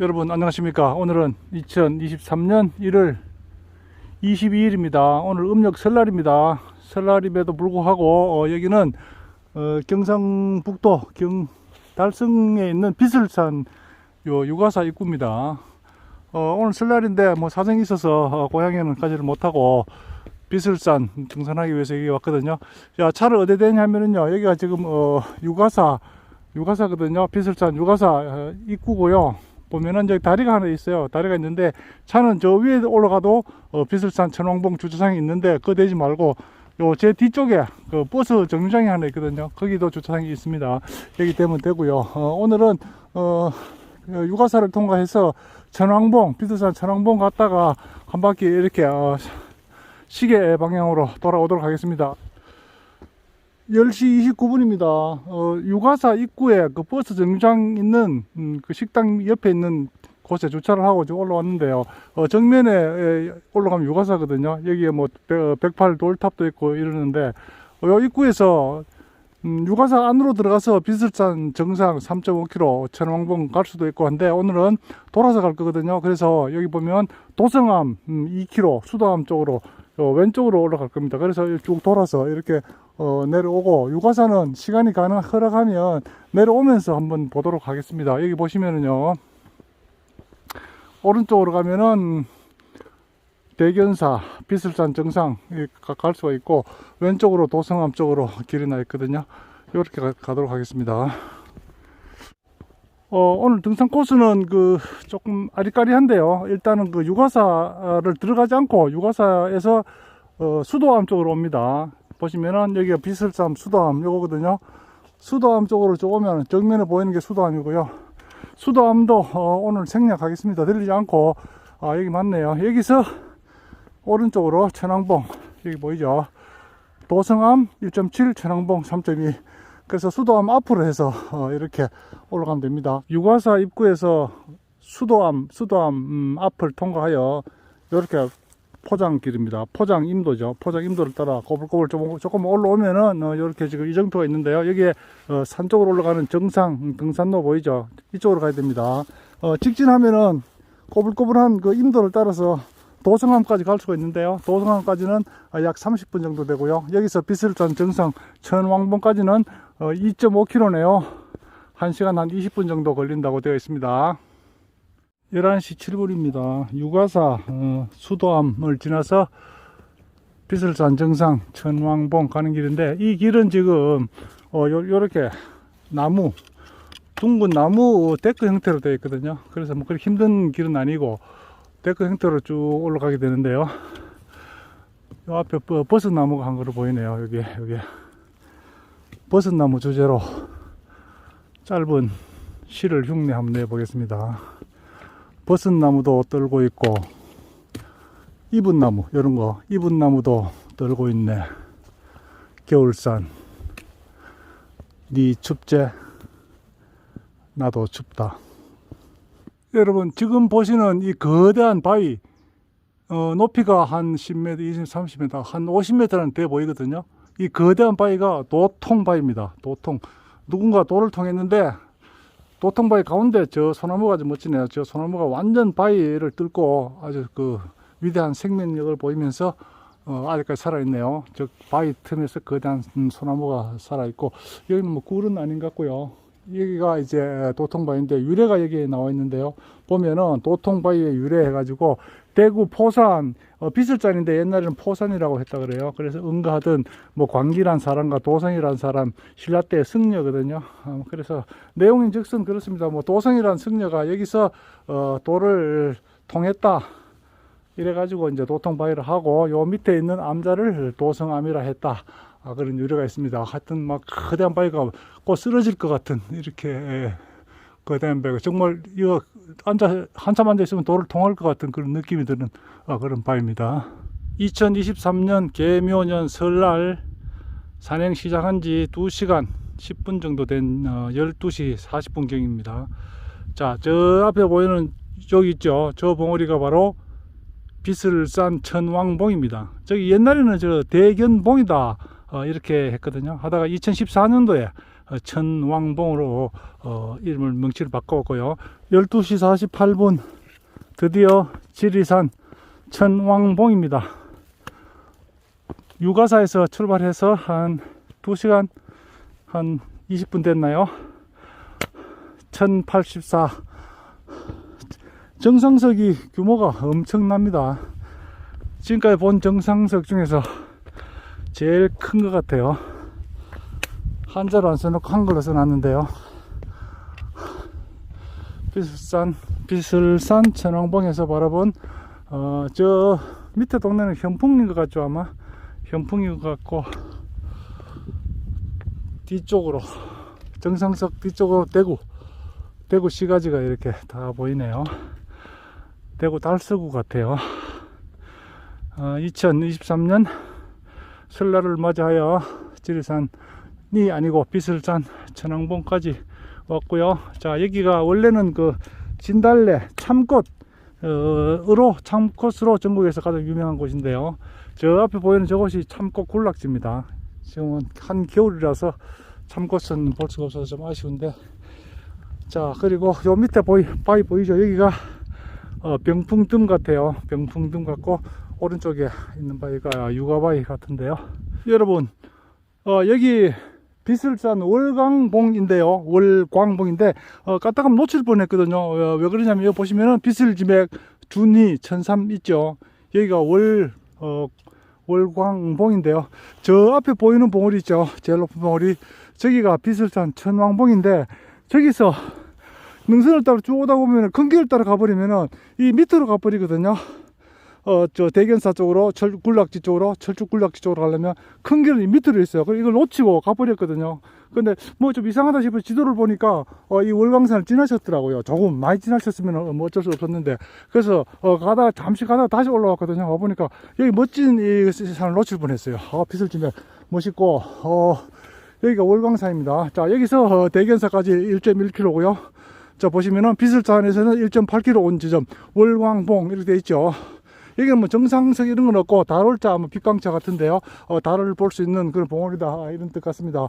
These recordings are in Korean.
여러분 안녕하십니까? 오늘은 2023년 1월 22일입니다. 오늘 음력 설날입니다. 설날임에도 불구하고 어, 여기는 어, 경상북도 경 달성에 있는 비설산 요 유가사 입구입니다. 어, 오늘 설날인데 뭐 사정이 있어서 어, 고향에는 가지를 못하고 비설산 등산하기 위해서 여기 왔거든요. 자 차를 어디에 대냐면은요 여기가 지금 어, 유가사 유가사거든요. 비설산 유가사 어, 입구고요 보면은 저기 다리가 하나 있어요. 다리가 있는데 차는 저 위에 올라가도 어, 비설산 천왕봉 주차장이 있는데 그거 되지 말고 요 제 뒤쪽에 그 버스 정류장이 하나 있거든요. 거기도 주차장이 있습니다. 여기 되면 되고요. 어, 오늘은 어, 그 유가사를 통과해서 천왕봉 비설산 천왕봉 갔다가 한 바퀴 이렇게 어, 시계 방향으로 돌아오도록 하겠습니다. 10시 29분입니다. 어, 유가사 입구에 그 버스 정류장 있는 음, 그 식당 옆에 있는 곳에 주차를 하고 지금 올라왔는데요. 어, 정면에 에, 올라가면 유가사거든요. 여기에 뭐 108 돌탑도 있고 이러는데 어, 요 입구에서 음, 유가사 안으로 들어가서 비설산 정상 3.5km 천왕봉 갈 수도 있고 한데 오늘은 돌아서 갈 거거든요. 그래서 여기 보면 도성암 음, 2km 수도암 쪽으로 어, 왼쪽으로 올라갈 겁니다. 그래서 쭉 돌아서 이렇게 어, 내려오고 유가사는 시간이 가능 허락하면 내려오면서 한번 보도록 하겠습니다. 여기 보시면은요 오른쪽으로 가면은 대견사 비설산 정상 갈 수가 있고 왼쪽으로 도성암 쪽으로 길이 나 있거든요. 이렇게 가, 가도록 하겠습니다. 어, 오늘 등산 코스는 그 조금 아리까리한데요. 일단은 그 유가사를 들어가지 않고 유가사에서 어, 수도암 쪽으로 옵니다. 보시면은 여기가 비설산 수도암 요거거든요. 수도암 쪽으로 쭉 오면 정면에 보이는 게 수도암이고요. 수도암도 어, 오늘 생략하겠습니다. 들리지 않고 아 여기 맞네요. 여기서 오른쪽으로 천왕봉 여기 보이죠? 도성암 1.7 천왕봉 3.2 그래서 수도암 앞으로 해서 어, 이렇게 올라가면 됩니다. 유가사 입구에서 수도암 수도암 음, 앞을 통과하여 이렇게 포장길입니다. 포장 임도죠. 포장 임도를 따라 꼬불꼬불 조금, 조금 올라오면은 어, 이렇게 지금 이정표가 있는데요. 여기에 어, 산 쪽으로 올라가는 정상 등산로 보이죠. 이쪽으로 가야 됩니다. 어, 직진하면은 꼬불꼬불한 그 임도를 따라서 도성암까지 갈 수가 있는데요. 도성암까지는 어, 약 30분 정도 되고요. 여기서 비설산 정상 천왕봉까지는 어, 2.5km네요. 1시간 한 20분 정도 걸린다고 되어 있습니다. 11시 7분입니다. 유가사 어, 수도암을 지나서 비설산 정상 천왕봉 가는 길인데 이 길은 지금 어, 요, 요렇게 나무 둥근 나무 데크 형태로 되어 있거든요. 그래서 뭐 그렇게 힘든 길은 아니고 데크 형태로 쭉 올라가게 되는데요. 요 앞에 버- 버섯나무가 한 그루 보이네요. 여기 여기 버섯나무 주제로 짧은 시를 흉내 한번 내보겠습니다. 버섯나무도 떨고 있고 이분나무 이런 거 이분나무도 떨고 있네 겨울산 네 춥제 나도 춥다 여러분 지금 보시는 이 거대한 바위 어, 높이가 한 10m, 20m, 30m, 한 50m는 돼 보이거든요. 이 거대한 바위가 도통 바위입니다. 도통. 누군가 돌을 통했는데 도통바위 가운데 저 소나무가 아주 멋지네요. 저 소나무가 완전 바위를 뚫고 아주 그 위대한 생명력을 보이면서 어, 아직까지 살아있네요. 저 바위 틈에서 거대한 음, 소나무가 살아있고 여기는 뭐 굴은 아닌 것 같고요. 여기가 이제 도통바위인데 유래가 여기에 나와 있는데요. 보면은 도통바위에 유래해가지고 대구 포산 어, 비설산인데 옛날에는 포산이라고 했다 그래요. 그래서 응가하던 뭐 광기란 사람과 도성이란 사람 신라 때 승려거든요. 어, 그래서 내용인즉슨 그렇습니다. 뭐 도성이란 승려가 여기서 어, 도를 통했다. 이래가지고 이제 도통바위를 하고 요 밑에 있는 암자를 도성암이라 했다. 아, 그런 유래가 있습니다. 하여튼 막 거대한 바위가 곧 쓰러질 것 같은 이렇게 바위가 정말 이거 앉아 한참 앉아 있으면 돌을 통할 것 같은 그런 느낌이 드는 아, 그런 바위입니다. 2023년 개묘년 설날 산행 시작한 지 2시간 10분 정도 된 어, 12시 40분 경입니다. 자, 저 앞에 보이는 쪽 있죠? 저 봉우리가 바로 비슬산 천왕봉입니다. 저기 옛날에는 저 대견봉이다 어, 이렇게 했거든요. 하다가 2014년도에 어, 천왕봉으로 어, 이름을 명치를 바꿨고요. 12시 48분 드디어 지리산 천왕봉입니다. 유가사에서 출발해서 한 2시간 한 20분 됐나요? 1084 정상석이 규모가 엄청납니다. 지금까지 본 정상석 중에서 제일 큰 것 같아요. 한자로 안 써놓고 한글로 써놨는데요. 비슬산, 비슬산 천왕봉에서 바라본, 어, 저 밑에 동네는 현풍인 것 같죠, 아마? 현풍인 것 같고, 뒤쪽으로, 정상석 뒤쪽으로 대구, 대구 시가지가 이렇게 다 보이네요. 대구 달서구 같아요. 어, 2023년 설날을 맞이하여 지리산이 아니고 비슬산 천왕봉까지 왔고요. 자 여기가 원래는 그 진달래 참꽃 어, 으로 참꽃으로 전국에서 가장 유명한 곳인데요. 저 앞에 보이는 저곳이 참꽃 군락지입니다. 지금은 한 겨울이라서 참꽃은 볼 수가 없어서 좀 아쉬운데 자 그리고 요 밑에 보이 바위 보이죠? 여기가 어, 병풍등 같아요. 병풍등 같고 오른쪽에 있는 바위가 유가바위 같은데요. 여러분, 어, 여기 비슬산 월광봉인데요. 월광봉인데, 어, 까딱하면 놓칠 뻔 했거든요. 어, 왜 그러냐면, 여기 보시면은 비슬지맥 준이 천삼 있죠. 여기가 월, 어, 월광봉인데요. 저 앞에 보이는 봉우리 있죠. 제일 높은 봉우리. 저기가 비슬산 천왕봉인데, 저기서 능선을 따라 쭉 오다 보면 큰 길을 따라 가버리면은 이 밑으로 가버리거든요. 어, 저 대견사 쪽으로 철 굴락지 쪽으로 철쭉 굴락지 쪽으로 가려면 큰 길은 이 밑으로 있어요. 그리고 이걸 놓치고 가버렸거든요. 근데 뭐 좀 이상하다 싶어 지도를 보니까 어, 이 월광산을 지나셨더라고요. 조금 많이 지나셨으면 뭐 어쩔 수 없었는데 그래서 어, 가다가 잠시 가다가 다시 올라왔거든요. 와 보니까 여기 멋진 이 산을 놓칠 뻔했어요. 아, 비슬지면 멋있고 어, 여기가 월광산입니다. 자 여기서 어, 대견사까지 1.1km고요. 자 보시면은 비슬산에서는 1.8km 온 지점 월광봉 이렇게 돼 있죠. 여기는 뭐 정상석 이런 건 없고 달월자 뭐 빛광차 같은데요. 어, 달을 볼 수 있는 그런 봉우리다 이런 뜻 같습니다.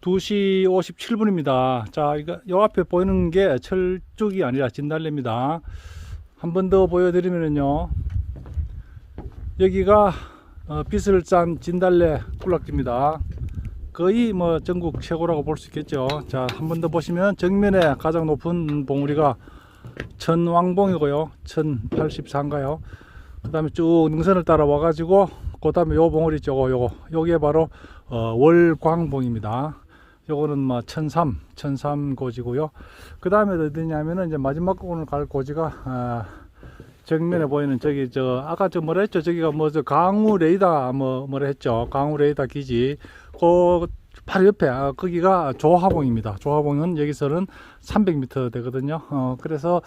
2시 57분입니다. 자, 이거 요 앞에 보이는 게 철쭉이 아니라 진달래입니다. 한 번 더 보여드리면요. 여기가 어, 빛을 짠 진달래 꿀락지입니다. 거의 뭐 전국 최고라고 볼 수 있겠죠. 자, 한 번 더 보시면 정면에 가장 높은 봉우리가 천왕봉이고요. 1084인가요? 그 다음에 쭉 능선을 따라 와 가지고, 그 다음에 요 봉우리 쪽고 요거, 요게 바로, 어, 월광봉입니다. 요거는 뭐, 천삼, 천삼 고지고요. 그 다음에 어디냐면은 이제 마지막 오늘 갈 고지가, 아, 정면에 보이는 저기, 저, 아까 저 뭐라 했죠? 저기가 뭐, 저 강우 레이더 뭐, 뭐라 했죠? 강우 레이더 기지. 그, 바로 옆에 아, 거기가 조화봉입니다. 조화봉은 여기서는 300m 되거든요. 어, 그래서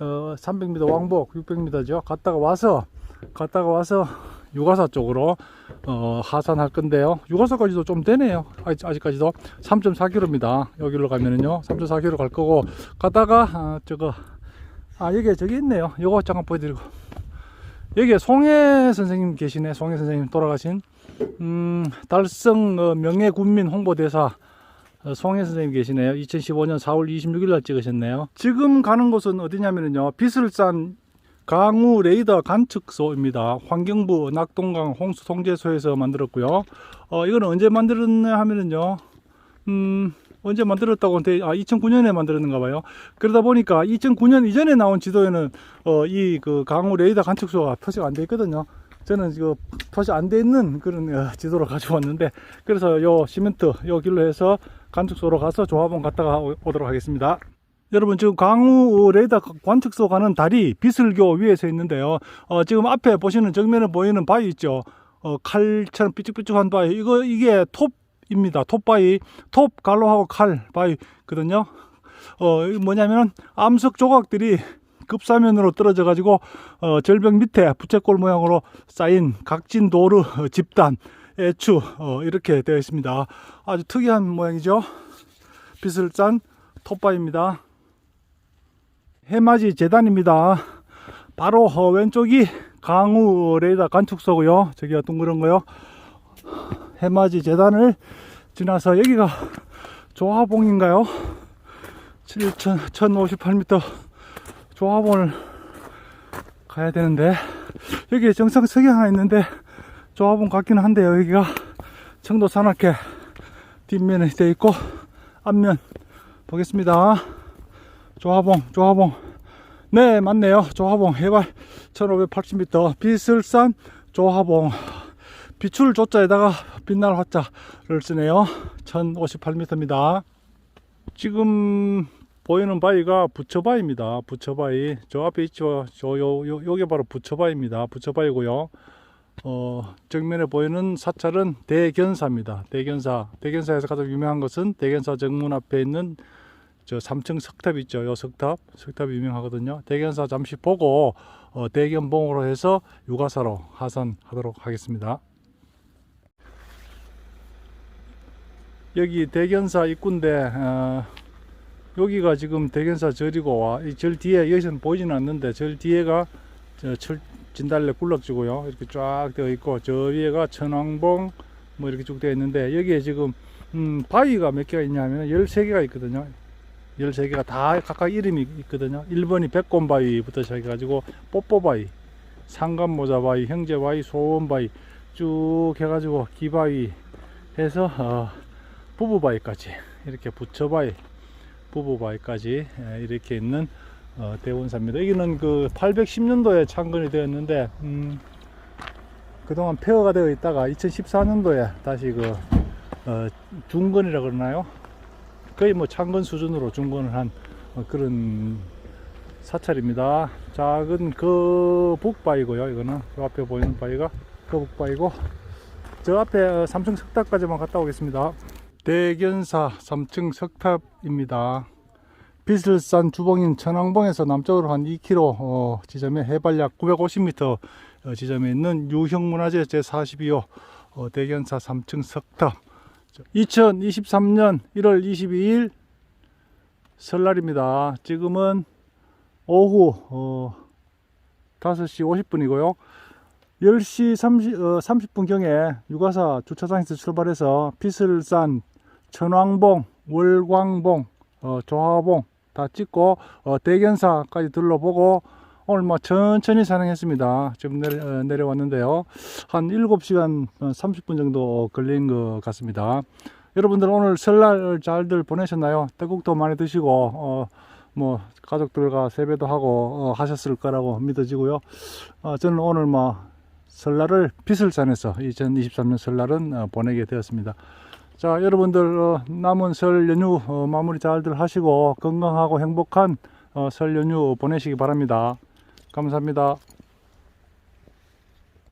어, 300m 왕복 600m죠. 갔다가 와서 갔다가 와서 유가사 쪽으로 어, 하산할 건데요. 유가사까지도 좀 되네요. 아직, 아직까지도 3.4km입니다. 여기로 가면은요. 3.4km 갈 거고 갔다가 아, 저거 아 여기 저기 있네요. 요거 잠깐 보여드리고 여기에 송혜 선생님 계시네. 송혜 선생님 돌아가신 음, 달성 어, 명예군민 홍보대사 어, 송혜 선생님 계시네요. 2015년 4월 26일 날 찍으셨네요. 지금 가는 곳은 어디냐면요. 비슬산 강우 레이더 관측소입니다. 환경부 낙동강 홍수 통제소에서 만들었고요. 어, 이거는 언제 만들었냐 하면은요. 음, 언제 만들었다고 하는데, 아, 2009년에 만들었는가 봐요. 그러다 보니까 2009년 이전에 나온 지도에는, 어, 이 그 강우 레이더 관측소가 표시가 안 돼 있거든요. 저는 지금 표시 안 돼 있는 그런 어, 지도를 가져왔는데, 그래서 요 시멘트, 요 길로 해서 관측소로 가서 조합원 갔다가 오- 오도록 하겠습니다. 여러분 지금 강우 레이더 관측소 가는 다리 비슬교 위에 서 있는데요. 어, 지금 앞에 보시는 정면에 보이는 바위 있죠. 어, 칼처럼 삐쭉삐쭉한 바위. 이거 이게 톱입니다. 톱바위. 톱 갈로하고 칼 바위거든요. 어, 뭐냐면 암석 조각들이 급사면으로 떨어져 가지고 어, 절벽 밑에 부채꼴 모양으로 쌓인 각진 도르 어, 집단 애추 어, 이렇게 되어 있습니다. 아주 특이한 모양이죠. 빛을 짠 톱바위입니다. 해맞이 재단입니다. 바로 어, 왼쪽이 강우 레이더 관측소고요. 저기가 둥그런 거요. 해맞이 재단을 지나서 여기가 조화봉인가요? 7천, 1058m 조화봉을 가야 되는데, 여기 정상 석이 하나 있는데, 조화봉 같기는 한데요, 여기가 청도 산악회 뒷면에 되어 있고, 앞면 보겠습니다. 조화봉, 조화봉. 네, 맞네요. 조화봉 해발 1580m 비슬산 조화봉 비출 조자에다가 빛날 화자를 쓰네요. 1058m입니다. 지금 보이는 바위가 부처바위입니다. 부처바위. 저 앞에 있죠. 저 요, 요, 요게 바로 부처바위입니다. 부처바위고요. 어, 정면에 보이는 사찰은 대견사입니다. 대견사. 대견사에서 가장 유명한 것은 대견사 정문 앞에 있는 저 3층 석탑 있죠. 요 석탑. 석탑이 유명하거든요. 대견사 잠시 보고 어, 대견봉으로 해서 유가사로 하산하도록 하겠습니다. 여기 대견사 입구인데 어, 여기가 지금 대견사 절이고 이 절 뒤에 여기서는 보이지는 않는데 절 뒤에가 저철 진달래 굴락지고요 이렇게 쫙 되어 있고 저 위에가 천왕봉 뭐 이렇게 쭉 되어 있는데 여기에 지금 음, 바위가 몇 개가 있냐면 13개가 있거든요 13개가 다 각각 이름이 있거든요 1번이 백곰바위부터 시작해가지고 뽀뽀바위 상감모자바위 형제바위 소원바위 쭉 해가지고 기바위 해서 어, 부부바위까지 이렇게 부처바위 부부바위까지 예, 이렇게 있는 어, 대원사입니다. 여기는 그 810년도에 창건이 되었는데 음, 그동안 폐허가 되어 있다가 2014년도에 다시 그 어, 중건이라 그러나요? 거의 뭐 창건 수준으로 중건을 한 어, 그런 사찰입니다. 작은 그 북바위고요. 이거는 저 앞에 보이는 바위가 그 북바위고 저 앞에 어, 3층 석탑까지만 갔다 오겠습니다. 대견사 3층 석탑입니다. 비슬산 주봉인 천왕봉에서 남쪽으로 한 2km 어, 지점에 해발 약 950m 어, 지점에 있는 유형문화재 제42호 어, 대견사 3층 석탑 2023년 1월 22일 설날입니다. 지금은 오후 어, 5시 50분이고요. 10시 30, 어, 30분 경에 유가사 주차장에서 출발해서 비슬산, 천왕봉, 월광봉, 어, 조화봉 다 찍고 어, 대견사까지 둘러보고 오늘 뭐 천천히 산행했습니다. 지금 내려, 어, 내려왔는데요. 한 7시간 30분 정도 걸린 것 같습니다. 여러분들 오늘 설날 잘들 보내셨나요? 떡국도 많이 드시고 어, 뭐 가족들과 세배도 하고 어, 하셨을 거라고 믿어지고요. 어, 저는 오늘 뭐 설날을 비슬산에서 2023년 설날은 어, 보내게 되었습니다. 자, 여러분들 어, 남은 설 연휴 어, 마무리 잘들 하시고 건강하고 행복한 어, 설 연휴 보내시기 바랍니다. 감사합니다.